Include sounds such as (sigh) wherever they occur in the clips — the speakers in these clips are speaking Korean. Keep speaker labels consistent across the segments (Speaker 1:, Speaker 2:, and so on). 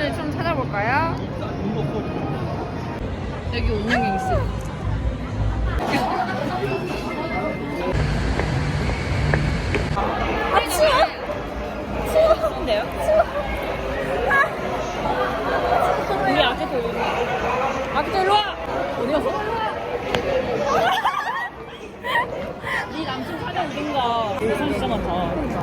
Speaker 1: 사진을 좀 찾아볼까요? 여기 온영경 있어요.
Speaker 2: 아 추워.
Speaker 1: 추운데요? 우리 아기도 일로 와. 아기도 일로 와! 어디 갔어? 네 남친 찾아오든가. 여기 사람 진짜 많다.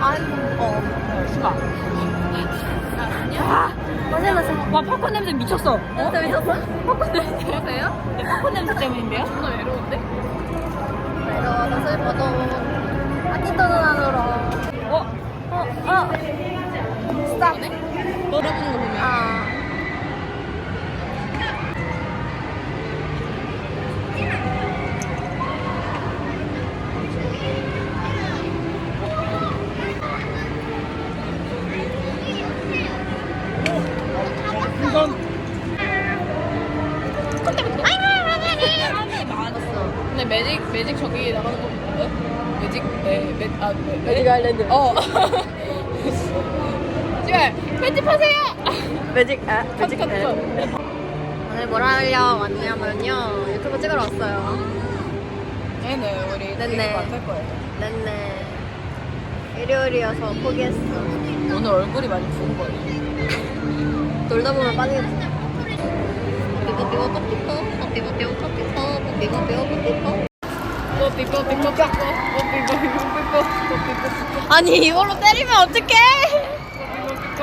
Speaker 2: 아니 어.
Speaker 1: 수박.
Speaker 2: 맞아 맞아.
Speaker 1: 와, 팝콘 냄새 미쳤어. 어?
Speaker 2: 진짜 미쳤어?
Speaker 1: 팝콘 냄새. 보세요? 네, 팝콘 냄새 때문인데요? 존나 외로운데?
Speaker 2: 외로워서 슬퍼도 아직도 눈안으로.
Speaker 1: 어?
Speaker 2: 어 어. 스탑.
Speaker 1: 노래부는 거 보면.
Speaker 2: 아.
Speaker 1: 이건. 사람이 많았어. 근데 매직, 매직 저기 나가는 거 보는데? 매직, 매, 매, 아, 매, 매직
Speaker 2: 아일랜드.
Speaker 1: 어. (laughs) 씨발, 편집하세요!
Speaker 2: 매직 아
Speaker 1: 컷, 컷, 컷.
Speaker 2: 오늘 뭘 하려 왔냐면요 유튜브 찍으러 왔어요.
Speaker 1: 네네, 우리
Speaker 2: 네네.
Speaker 1: 많을 거예요.
Speaker 2: 네네. 일요일이어서 포기했어.
Speaker 1: 오늘 얼굴이 많이 부은 거예요.
Speaker 2: 놀다 보면 빠지겠지. 삐뽀삐뽀 뽀삐뽀 뽀삐뽀삐뽀 뽀삐뽀 뽀삐뽀삐뽀 뽀삐뽀
Speaker 1: 뽀삐뽀, 삐뽀, 삐뽀, 뽀삐뽀, 삐뽀, 삐뽀, 뽀삐뽀,
Speaker 2: 아니 이걸로 때리면 어떡해?
Speaker 1: 삐뽀, 삐뽀.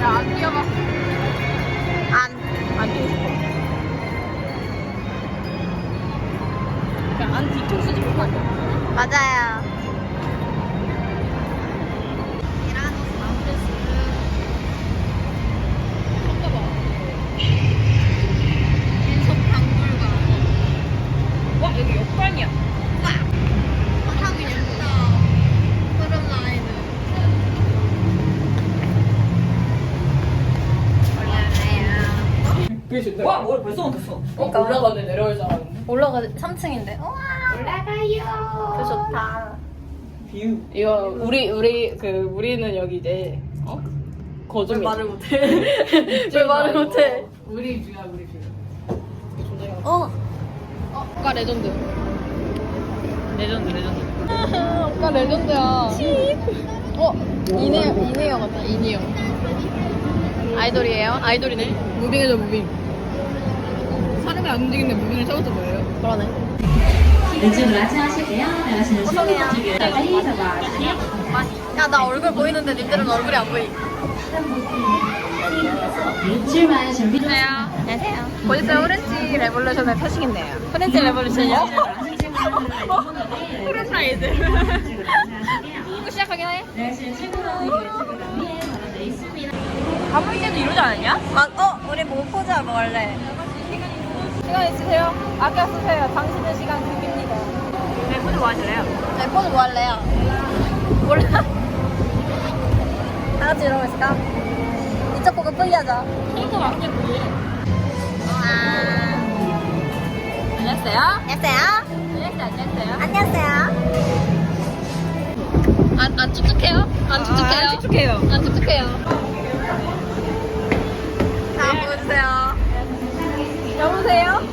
Speaker 1: 야, 안 뛰어봐.
Speaker 2: 안.
Speaker 1: 안 뛰어. 안 뒤통수 짚고 가자.
Speaker 2: 맞아요.
Speaker 3: 뭘 벌써 못했어.
Speaker 1: 어, 올라가네, 내려올 줄 알았는데.
Speaker 2: 올라가 3층인데. 우와. 올라가요. 그 좋다.
Speaker 3: 비유.
Speaker 1: 이거, 우리, 우리, 그, 우리는 여기 이제, 어? 거중이.
Speaker 2: 못해? (laughs) 왜 말을 못해?
Speaker 1: 우리 뷰야, 우리 뷰. 존재가.
Speaker 2: 어.
Speaker 1: 오빠 레전드. 레전드, 레전드. (laughs) 오빠 레전드야. 어? 이내요, 이내요 같다, 이내요.
Speaker 2: 아이돌이에요? 아이돌이네.
Speaker 1: 무빙이죠, 무빙. 사람이 안 움직이는데 무빙을 쳐봤자 뭐예요?
Speaker 2: 그러네.
Speaker 4: 왼쪽으로. 나가시는 빨리 잡아주세요.
Speaker 2: 야, 나 얼굴 보이는데 님들은 얼굴이 안 보이.
Speaker 4: 출발 준비.
Speaker 2: 안녕하세요. 보니까 오렌지 레볼루션의 표식인데요. 오렌지 레볼루션이요? (laughs)
Speaker 1: 프로사이드.
Speaker 2: 이거 (laughs) 시작하긴 해.
Speaker 4: 있습니다.
Speaker 1: 가볼 때도 이러지 않았냐?
Speaker 2: 아, 어, 우리 뭐 포즈 하고 원래.
Speaker 1: 시간 있으세요? 아껴 쓰세요. 당신의 시간 급입니다. 네, 포즈 뭐 하실래요?
Speaker 2: 네, 포즈 뭐 할래요? 몰라. 다 같이 이러고 있을까? 이쪽 보고 뿌리하자.
Speaker 1: 포즈 맞게.
Speaker 2: 아,
Speaker 1: 안녕하세요.
Speaker 2: 안녕하세요.
Speaker 1: 안녕하세요. 안녕하세요.
Speaker 2: 안녕하세요.
Speaker 1: 안, 안 축축해요? 안 축축해요?
Speaker 2: 안
Speaker 1: 축축해요. 안 축축해요.
Speaker 2: 보세요?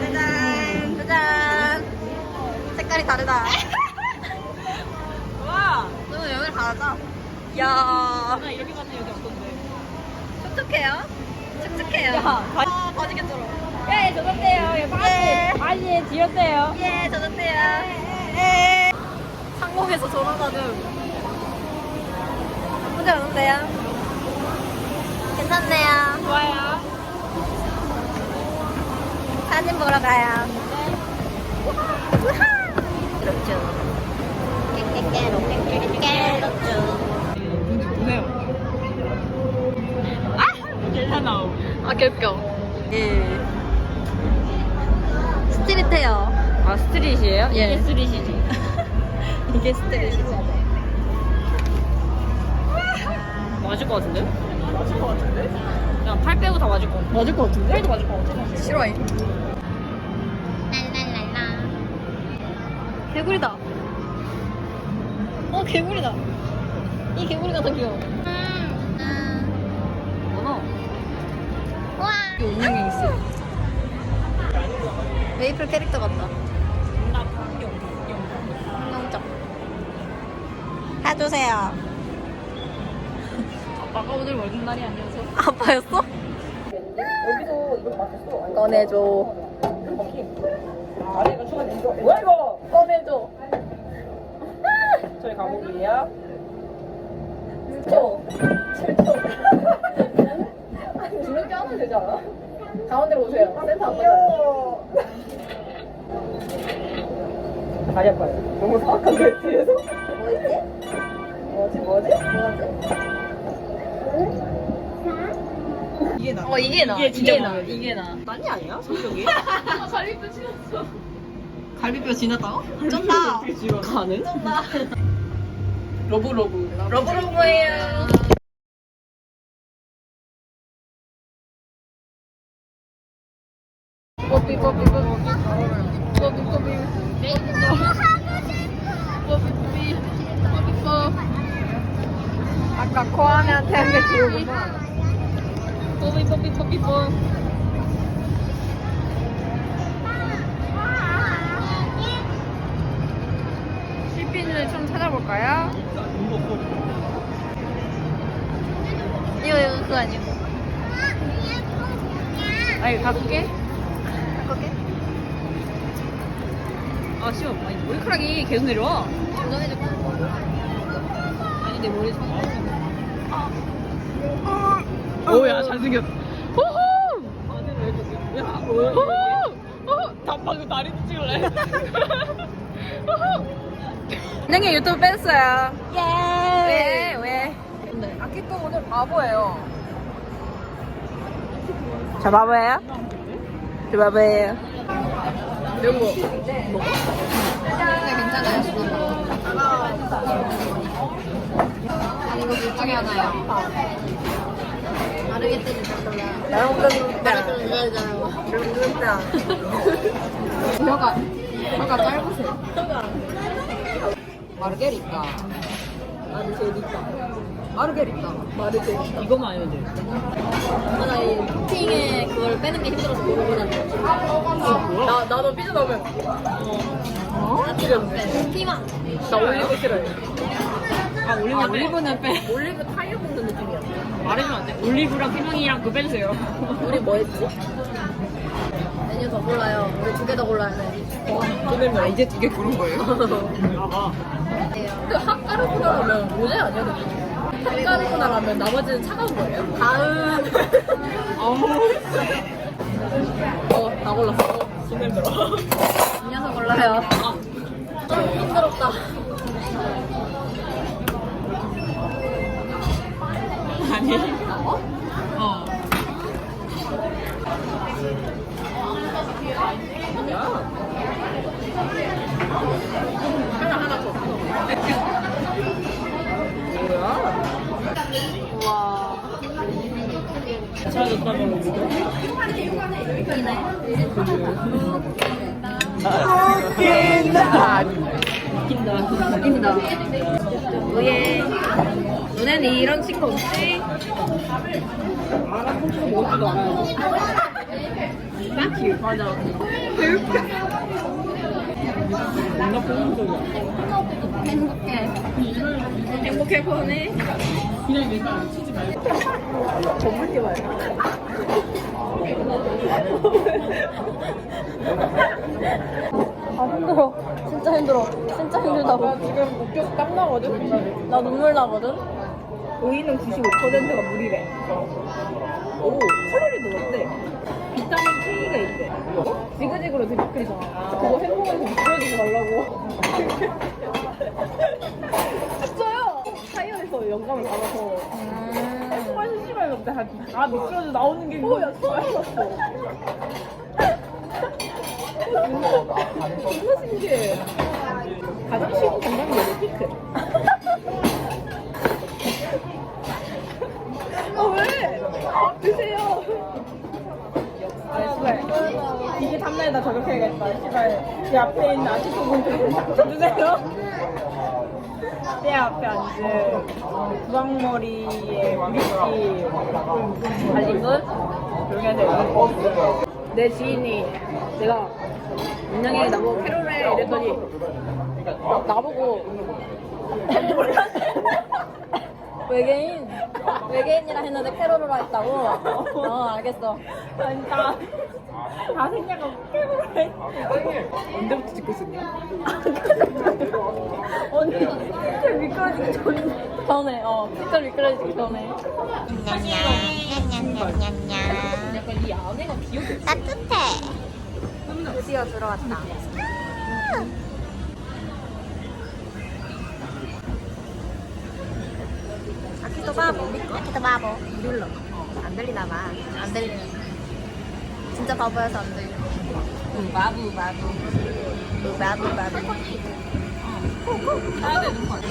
Speaker 2: 짜잔, 짜잔. 색깔이 다르다. (laughs)
Speaker 1: 와.
Speaker 2: 너무 여기를 가자. 야
Speaker 1: 나 이렇게 봤는데 여기 없던데.
Speaker 2: 촉촉해요? 촉촉해요. 아, 바지겠더라.
Speaker 1: 예, 저졌대요. 예,
Speaker 2: 예.
Speaker 1: 바지. 바지에 뒤였대요.
Speaker 2: 예, 저졌대요. 예. 상공에서 돌아가는. 나쁘지 않은데요? 괜찮네요.
Speaker 1: 좋아요.
Speaker 2: 사진 보러 가요. 우하! 그렇죠. 깨깨깨로 깨깨깨로죠.
Speaker 1: 눈치 보세요. 아! 괜찮아.
Speaker 2: 아, 개웃겨. 예. 스트릿해요.
Speaker 1: 아, 스트릿이에요?
Speaker 2: 예.
Speaker 1: 이게 스트릿이지. (laughs)
Speaker 2: 이게 스트릿이죠.
Speaker 1: 맞을 것 같은데? 맞을 것 같은데? 팔 빼고 다 맞을 것 같은데? 맞을 것 같은데? 팔도 맞을 것 같아.
Speaker 2: 싫어해. 개구리다. 어 개구리다. 이 개구리가 더 귀여워. 뭐너? 와. 이 운명이 있어. 메이플 캐릭터 같다. 운명적. 해주세요.
Speaker 1: 아빠가 오늘 월급 날이 아니어서.
Speaker 2: 아빠였어?
Speaker 3: 여기서 이거 맞췄어.
Speaker 2: 꺼내줘.
Speaker 3: 아래가 추가된 거. 뭐야 이거?
Speaker 2: 꺼내줘.
Speaker 3: 저희 감옥이에요.
Speaker 2: 저. 주먹 하면 되지 않아? 가운데로 오세요. 센터 안
Speaker 3: 귀여워. 다리 아파요. 너무 사악한데 이게 나.
Speaker 2: 어 이게
Speaker 3: 진짜
Speaker 2: 나. 이게 나.
Speaker 3: 딴이 아니야? 성격이? (laughs)
Speaker 1: 갈비뼈 치웠어.
Speaker 3: 갈비뼈 지났다고?
Speaker 2: 쩐다.
Speaker 3: 가는?
Speaker 1: 러브 러브.
Speaker 2: 러브러브예요.
Speaker 1: 뽀삐 뽀삐 뽀삐. 뽀삐 뽀삐. 뽀삐 뽀삐. 뽀삐 뽀.
Speaker 2: 아까 코아미한테 한게 지우구나.
Speaker 1: 뽀삐 뽀삐 뽀삐 뽀.
Speaker 2: 실핀을 좀 찾아볼까요? 이거 이거 그거 아니고.
Speaker 1: 아니 가볼게.
Speaker 2: 그거게?
Speaker 1: 아 싫어. 아니 머리카락이 계속 내려와.
Speaker 2: 거야.
Speaker 1: 아니 내 머리 좀. 오야 잘생겼. 호호.
Speaker 3: 야 뭐야?
Speaker 1: 호호. 호호. 단방금 다리 찍을래. 호호.
Speaker 2: 은행에 유튜브 뺐어요.
Speaker 1: 예.
Speaker 2: 왜? 왜? 아키 또 오늘 바보예요. 저 바보예요? 저 바보예요.
Speaker 1: 매운 거.
Speaker 2: 네, 괜찮아요, 지금. 아니, 이거 둘 중에 몰라요. 혀가, 혀가 짧으세요. 마르게리타. 마르게리타. 마르게리타.
Speaker 3: 이거만 아니면 돼.
Speaker 2: 아, 나 이 토핑에 그걸 빼는 게 힘들어서 모르거든.
Speaker 1: 나 나도 삐져 나오면.
Speaker 2: 어? 피만.
Speaker 1: 나 올리브 싫어해.
Speaker 3: 아 올리브
Speaker 1: 아,
Speaker 3: 빼.
Speaker 1: 올리브는 빼.
Speaker 2: 올리브 타이어 볶는 느낌이야.
Speaker 3: 올리브랑 피망이랑 그거 빼주세요.
Speaker 2: 우리 뭐 했지? 메뉴 더 골라요. 우리 두 개 더 골라야 돼.
Speaker 1: 아 이제 두 개 고른 거예요?
Speaker 3: 봐봐.
Speaker 1: 그 핫가르보나라면 모자 아니야? 근데? 핫가르보나라면 나머지는 차가운 거예요?
Speaker 2: 다음.
Speaker 1: 어, 다 골랐어.
Speaker 3: 손 힘들어.
Speaker 2: 이 녀석 골라요. 아, 힘들었다.
Speaker 3: 아니. 어? 사라졌다면
Speaker 2: 웃긴다. 웃긴다. 오예. 너네는 이런 친구 없지?
Speaker 1: 땡큐. 맞아.
Speaker 3: 뭔가 뽑는 소리야.
Speaker 2: 행복해.
Speaker 1: 행복해 보네.
Speaker 3: 그냥 일단 치지 말고.
Speaker 1: 전문기 말고.
Speaker 2: 아 힘들어. 진짜 힘들어. 진짜 힘들다고.
Speaker 1: 나 지금 목젖 땀 나거든?
Speaker 2: 나 눈물 나거든.
Speaker 1: 오이는 95%가 물이래. 오, 칼로리도 높대. K가 있대. 어? 지그지그로 드리클이잖아. 그거 행복해서 미끄러지지 말라고. (laughs) 진짜요? 타이어에서 영감을 받아서. 정말 심심해요. 근데 다 미끄러져 나오는 게 그거 야, 처음 알았어. 존나 신기해. 가장 쉬운 건강이 여기 피크. 어. (laughs) 아, 왜? 코로나에다 저격해야겠다. 씨발. 제 앞에 있는 아티스트분 좀 잡혀주세요. 내 앞에 앉은 부왕머리에 브릿지 달린 분 조용히 하세요. 내 지인이 내가 민영이 나보고 캐롤해 이랬더니 나보고 (laughs)
Speaker 2: 외계인 외계인이라 했는데 캐롤로라 했다고? 어 알겠어.
Speaker 1: 다, 다 생략하고 캐롤해 언제부터 찍고 있었냐? 언니 진짜 미끄러지기 전
Speaker 2: 전에 어 피클 미끄러지기 전에.
Speaker 1: 약간 이 안에가 기억이
Speaker 2: 드디어 들어왔다. 아키도 바보. 아키도 바보. 눌러. 안 들리나 봐. 안 들리네. 진짜 바보여서 안
Speaker 3: 바보.
Speaker 2: 우 바보 바보.
Speaker 3: 해야 되는 거 아니야?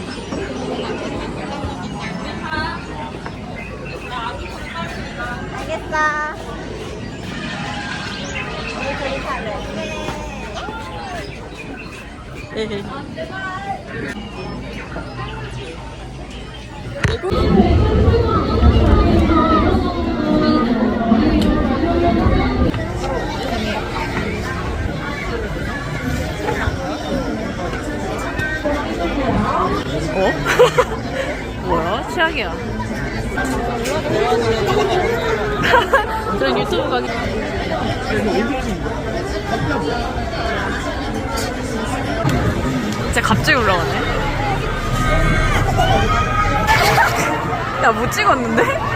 Speaker 2: 알겠어. 우리 둘이 탈래. (laughs)
Speaker 3: 뭐야? 최악이야. (laughs) 저 유튜브 가기. 진짜 갑자기 올라가네. (laughs) 야, 못 찍었는데?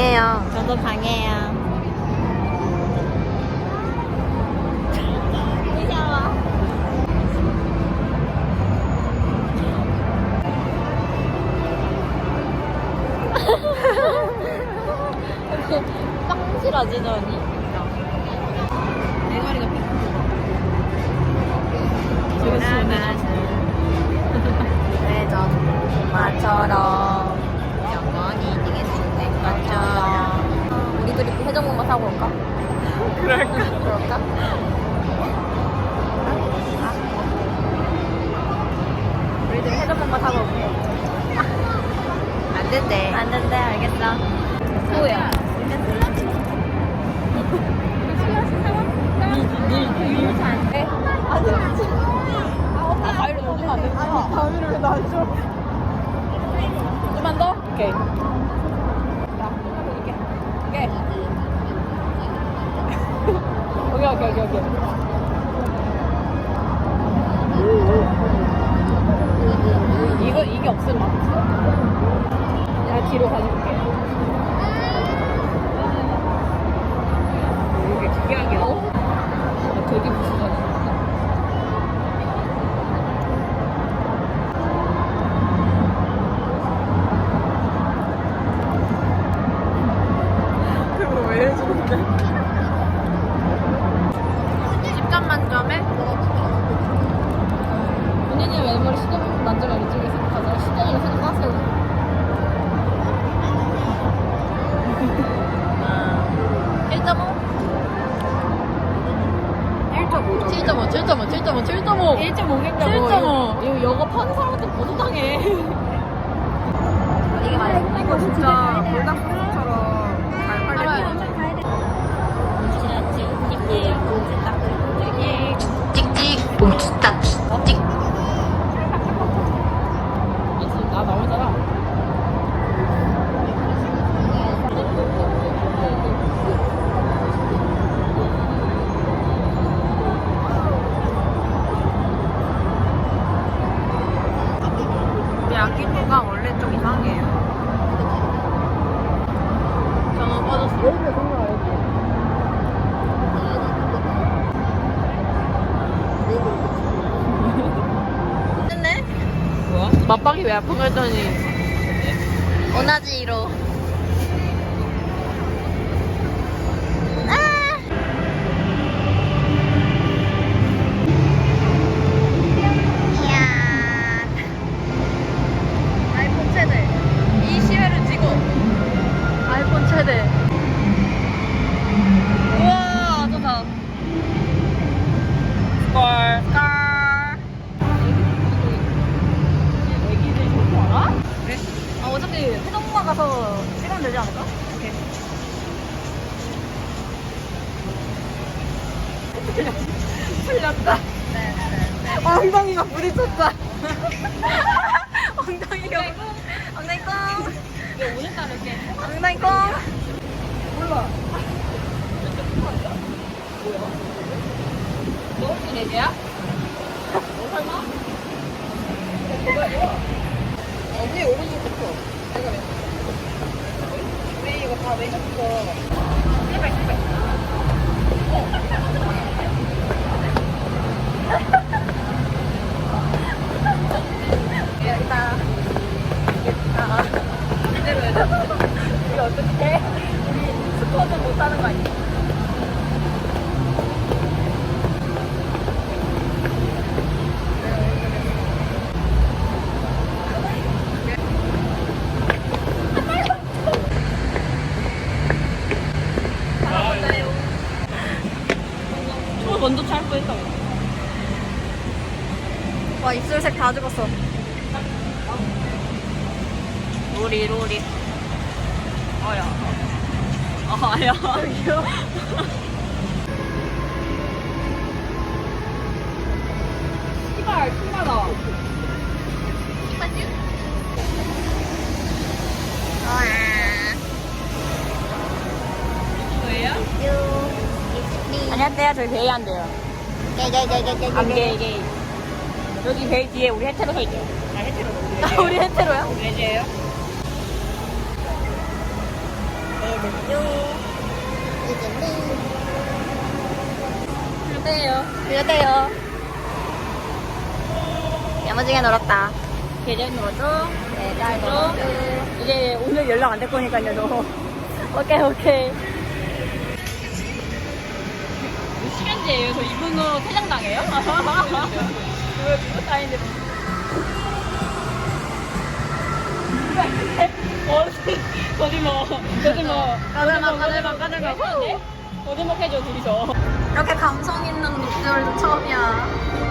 Speaker 2: 강해요. 저도 강해요. (laughs) 빵 실어지더니.
Speaker 3: 대가리가 삐.
Speaker 2: 회전 엄마처럼 영원히 둘이 회전목마 타고 올까? (laughs)
Speaker 3: 그럴까?
Speaker 2: 그럴까? 우리 둘이 회전목마 타고 올게 안 된대 안 된대 알겠어 후야
Speaker 1: 보도당해.
Speaker 2: 이게 맛있어
Speaker 1: 이거 진짜 불닭 소스처럼 잘 팔려.
Speaker 2: 찍찍 봄치다 찍
Speaker 3: 아픈 거 했더니
Speaker 2: 오나지로. 아
Speaker 1: 틀렸다. 엉덩이가 부딪혔다. 엉덩이가.
Speaker 2: 엉덩이 꽁.
Speaker 1: 이거 오늘 따를게.
Speaker 2: 엉덩이 꽁.
Speaker 1: 너 혹시 네 개야? 너 설마? 언니 오른쪽부터. 내가 왼쪽. 우리 이거 다 왼쪽부터. 제발 제발.
Speaker 2: 여기다.
Speaker 1: 이대로 해줘. 우리 어떻게? 우리 스쿼트 못하는 거 아니야? 저 먼저 찰 뻔했다.
Speaker 2: 와 입술색 다 죽었어.
Speaker 1: 로리 로리. 어야. 아야. 시발. 뭐예요? 안녕하세요. 저희 베이 안 돼요. 안 게이 게이. 여기 베이 뒤에 우리 해태로 서 있죠. 아 해태로.
Speaker 2: 아, 우리 헤테로야?
Speaker 1: 우리 해제예요.
Speaker 2: 그래요. 그래요. 야무지게 놀았다.
Speaker 1: 계좌 넣어줘.
Speaker 2: 네, 잘
Speaker 1: 어? 이제 오늘 연락 안 될 거니까요, 너.
Speaker 2: 오케이, 오케이.
Speaker 1: 몇 시간째예요? 저 이분 후 퇴장당해요? (laughs) 왜 그거 다니는데. 거짓말, 거짓말,
Speaker 2: 까들막,
Speaker 1: 까들막 하는데? 거짓말 해줘, 둘이서.
Speaker 2: 이렇게 감성 있는 목소리도 처음이야.